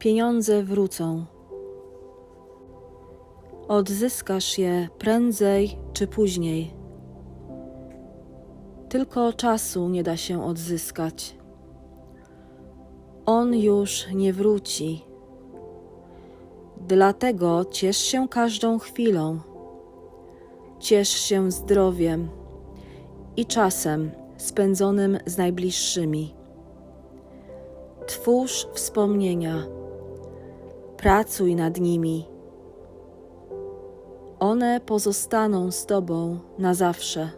pieniądze wrócą. Odzyskasz je prędzej czy później. Tylko czasu nie da się odzyskać. On już nie wróci. Dlatego ciesz się każdą chwilą. Ciesz się zdrowiem i czasem spędzonym z najbliższymi. Twórz wspomnienia, pracuj nad nimi. One pozostaną z Tobą na zawsze.